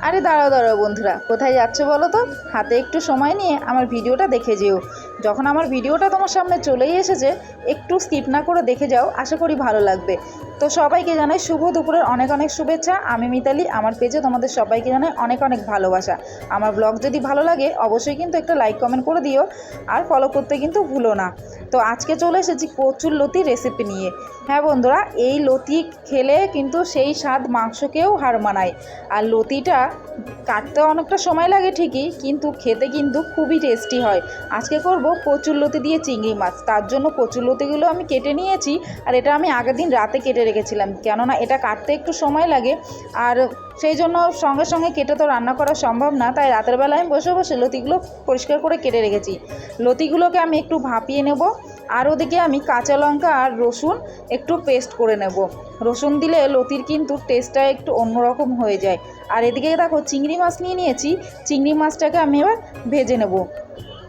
আরে দাঁড়াও দাঁড়াও বন্ধুরা, কোথায় যাচ্ছে বলো তো? হাতে একটু সময় নিয়ে আমার ভিডিওটা দেখে যেও। যখন আমার ভিডিওটা তোমার সামনে চলেই এসেছে, একটু স্কিপ না করে দেখে যাও, আশা করি ভালো লাগবে। তো সবাইকে জানাই শুভ দুপুরের অনেক অনেক শুভেচ্ছা। আমি মিতালি, আমার পেজে তোমাদের সবাইকে জানাই অনেক অনেক ভালোবাসা। আমার ব্লগ যদি ভালো লাগে, অবশ্যই কিন্তু একটা লাইক কমেন্ট করে দিও, আর ফলো করতে কিন্তু ভুলো না। তো আজকে চলে এসেছি কচুর লতি রেসিপি নিয়ে। হ্যাঁ বন্ধুরা, এই লতি খেলে কিন্তু সেই স্বাদ মাংসকেও হার মানায়। আর লতিটা কাটতে অনেকটা সময় লাগে ঠিকই, কিন্তু খেতে কিন্তু খুবই টেস্টি হয়। আজকে করব কচুর লতি দিয়ে চিংড়ি মাছ। তার জন্য কচুর লতিগুলো আমি কেটে নিয়েছি আর এটা আমি আগের দিন রাতে কেটে রেখেছিলাম। কেননা এটা কাটতে একটু সময় লাগে আর সেই জন্য সঙ্গে সঙ্গে কেটে তো রান্না করা সম্ভব না, তাই রাতের বেলা আমি বসে বসে লতিগুলো পরিষ্কার করে কেটে রেখেছি। লতিগুলোকে আমি একটু ভাপিয়ে নেব আর ওদিকে আমি কাঁচা লঙ্কা আর রসুন একটু পেস্ট করে নেব। রসুন দিলে লতির কিন্তু টেস্টটা একটু অন্যরকম হয়ে যায়। আর এদিকে দেখো চিংড়ি মাছ নিয়ে নিয়েছি, চিংড়ি মাছটাকে আমি এবার ভেজে নেব।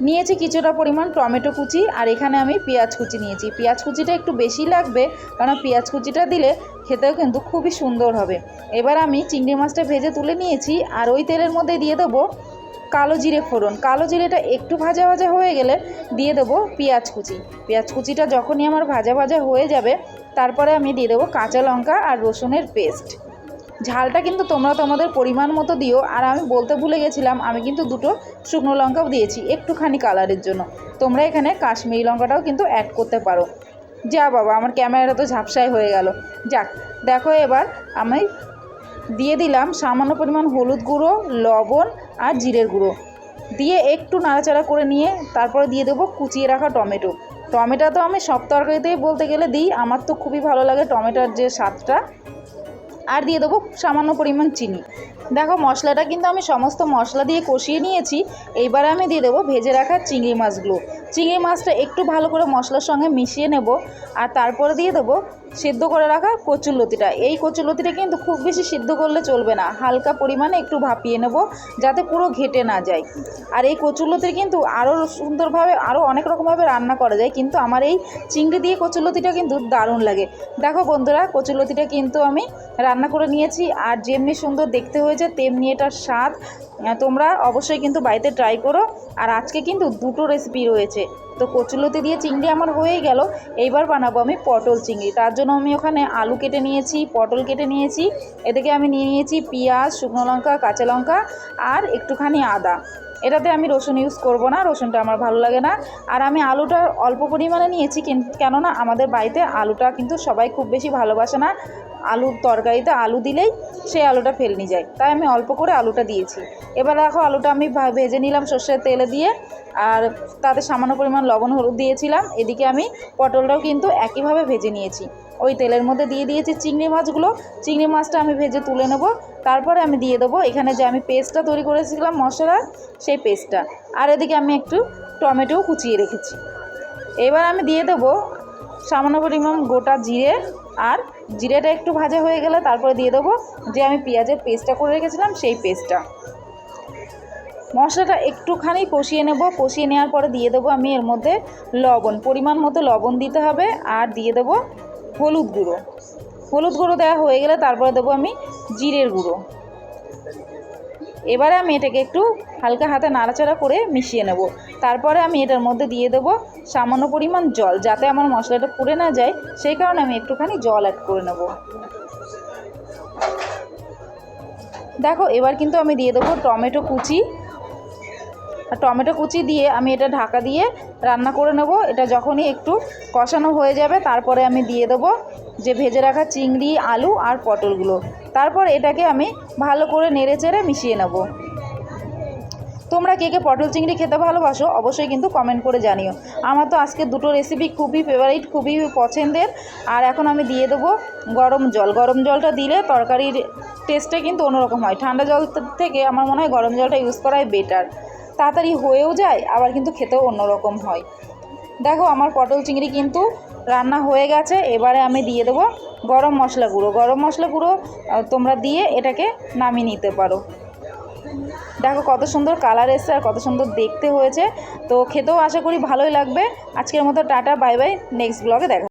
নিয়েছি কিছুটা পরিমাণ টমেটো কুচি আর এখানে আমি পেঁয়াজ কুচি নিয়েছি। পেঁয়াজ কুচিটা একটু বেশি লাগবে কারণ পেঁয়াজ কুচিটা দিলে খেতেও কিন্তু খুবই সুন্দর হবে। এবার আমি চিংড়ি মাছটা ভেজে তুলে নিয়েছি আর ওই তেলের মধ্যে দিয়ে দেবো কালো জিরে ফোড়ন। কালো জিরেটা একটু ভাজা ভাজা হয়ে গেলে দিয়ে দেবো পেঁয়াজ কুচি। পেঁয়াজ কুচিটা যখনই আমার ভাজা ভাজা হয়ে যাবে, তারপরে আমি দিয়ে দেবো কাঁচা লঙ্কা আর রসুনের পেস্ট। ঝালটা কিন্তু তোমরা তোমাদের পরিমাণ মতো দিও। আর আমি বলতে ভুলে গেছিলাম, আমি কিন্তু দুটো শুকনো লঙ্কাও দিয়েছি, একটুখানি কালারের জন্য। তোমরা এখানে কাশ্মীরি লঙ্কাটাও কিন্তু অ্যাড করতে পারো। যা বাবা, আমার ক্যামেরাটা তো ঝাপসাই হয়ে গেল। যাক, দেখো এবার আমি দিয়ে দিলাম সামান্য পরিমাণ হলুদ গুঁড়ো, লবণ আর জিরের গুঁড়ো। দিয়ে একটু নাড়াচাড়া করে নিয়ে তারপরে দিয়ে দেবো কুচিয়ে রাখা টমেটো। টমেটো তো আমি সব তরকারিতেই বলতে গেলে দিই, আমার তো খুবই ভালো লাগে টমেটোর যে স্বাদটা। আর দিয়ে দেবো সামান্য পরিমাণ চিনি। দেখো, মশলাটা কিন্তু আমি সমস্ত মশলা দিয়ে কষিয়ে নিয়েছি। এইবারে আমি দিয়ে দেবো ভেজে রাখা চিংড়ি মাছগুলো। চিংড়ি মাছটা একটু ভালো করে মশলার সঙ্গে মিশিয়ে নেব। আর তারপরে দিয়ে দেবো সিদ্ধ করে রাখা কচুরলতিটা এই কচুরলতিটা কিন্তু খুব বেশি সিদ্ধ করলে চলবে না। হালকা পরিমাণে একটু ভাপিয়ে নেব যাতে পুরো ঘেটে না যায়। আর এই কচুরলতির কিন্তু আরও সুন্দরভাবে আরও অনেক রকমভাবে রান্না করা যায়। কিন্তু আমার এই চিংড়ি দিয়ে কচুরলতিটা কিন্তু দারুণ লাগে। দেখো বন্ধুরা কচুরলতিটা কিন্তু আমি রান্না করে নিয়েছি। আর যেমনি সুন্দর দেখতে হয়েছে, তেমনি এটার স্বাদ। তোমরা অবশ্যই কিন্তু বাড়িতে ট্রাই করো। আর আজকে কিন্তু দুটো রেসিপি রয়েছে। তো কচুলতি দিয়ে চিংড়ি আমার হয়ে গেল। এইবার বানাবো আমি পটল চিংড়ি। তার জন্য আমি ওখানে আলু কেটে নিয়েছি, পটল কেটে নিয়েছি। এদিকে আমি নিয়ে নিয়েছি পেঁয়াজ, শুকনো লঙ্কা, কাঁচা লঙ্কা আর একটুখানি আদা। এটাতে আমি রসুন ইউজ করব না, রসুনটা আমার ভালো লাগে না। আর আমি আলুটা অল্প পরিমাণে নিয়েছি কেননা আমাদের বাড়িতে আলুটা কিন্তু সবাই খুব বেশি ভালোবাসে না। আলুর তরকারিতে আলু দিলেই সেই আলুটা ফেলনি যায়। তাই আমি অল্প করে আলুটা দিয়েছি। এবার দেখো আলুটা আমি ভেজে নিলাম সর্ষের তেলে দিয়ে। আর তাতে সামান্য পরিমাণ লবণ, হলুদ দিয়েছিলাম। এদিকে আমি পটলটাও কিন্তু একইভাবে ভেজে নিয়েছি। ওই তেলের মধ্যে দিয়ে দিয়েছি চিংড়ি মাছগুলো। চিংড়ি মাছটা আমি ভেজে তুলে নেব। তারপরে আমি দিয়ে দেবো এখানে যে আমি পেস্টটা তৈরি করেছিলাম, মশলার সেই পেস্টটা। আর এদিকে আমি একটু টমেটোও কুচিয়ে রেখেছি। এবার আমি দিয়ে দেবো সামান্য পরিমাণ গোটা জিরে। আর জিরেটা একটু ভাজা হয়ে গেলে তারপরে দিয়ে দেবো যে আমি পেঁয়াজের পেস্টটা করে রেখেছিলাম, সেই পেস্টটা। মশলাটা একটুখানি কষিয়ে নেব। কষিয়ে নেওয়ার পরে দিয়ে দেবো আমি এর মধ্যে লবণ। পরিমাণ মতো লবণ দিতে হবে। আর দিয়ে দেবো হলুদ গুঁড়ো। হলুদ গুঁড়ো দেওয়া হয়ে গেলে তারপরে দেবো আমি জিরের গুঁড়ো। এবারে আমি এটাকে একটু হালকা হাতে নাড়াচাড়া করে মিশিয়ে নেব। তারপরে আমি এটার মধ্যে দিয়ে দেব সামান্য পরিমাণ জল, যাতে আমার মশলাটা পুড়ে না যায়। সেই কারণে আমি একটুখানি জল অ্যাড করে নেব। দেখো, এবার কিন্তু আমি দিয়ে দেবো টমেটো কুচি। আর টমেটো কুচি দিয়ে আমি এটা ঢাকা দিয়ে রান্না করে নেব। এটা যখনই একটু কষানো হয়ে যাবে, তারপরে আমি দিয়ে দেবো যে ভেজে রাখা চিংড়ি, আলু আর পটলগুলো। তারপর এটাকে আমি ভালো করে নেড়ে চেড়ে মিশিয়ে নেব। তোমরা কে কে পটল চিংড়ি খেতে ভালোবাসো অবশ্যই কিন্তু কমেন্ট করে জানিও। আমার তো আজকে দুটো রেসিপি খুবই ফেভারিট খুবই পছন্দের। আর এখন আমি দিয়ে দেবো গরম জল। গরম জলটা দিলে তরকারির টেস্টটা কিন্তু অন্যরকম হয়। ঠান্ডা জল থেকে আমার মনে হয় গরম জলটা ইউজ করাই বেটার তাড়াতাড়ি হয়েও যায়, আবার কিন্তু খেতেও অন্যরকম হয়। দেখো, আমার পটল চিংড়ি কিন্তু রান্না হয়ে গেছে, এবারে আমি দিয়ে দেবো গরম মশলা গুঁড়ো। গরম মশলা গুঁড়ো তোমরা দিয়ে এটাকে নামিয়ে নিতে পারো। দেখো, কত সুন্দর কালার এসছে আর কত সুন্দর দেখতে হয়েছে। তো খেতেও আশা করি ভালোই লাগবে। আজকের মতো টাটা, বাই বাই, নেক্সট ব্লগে দেখা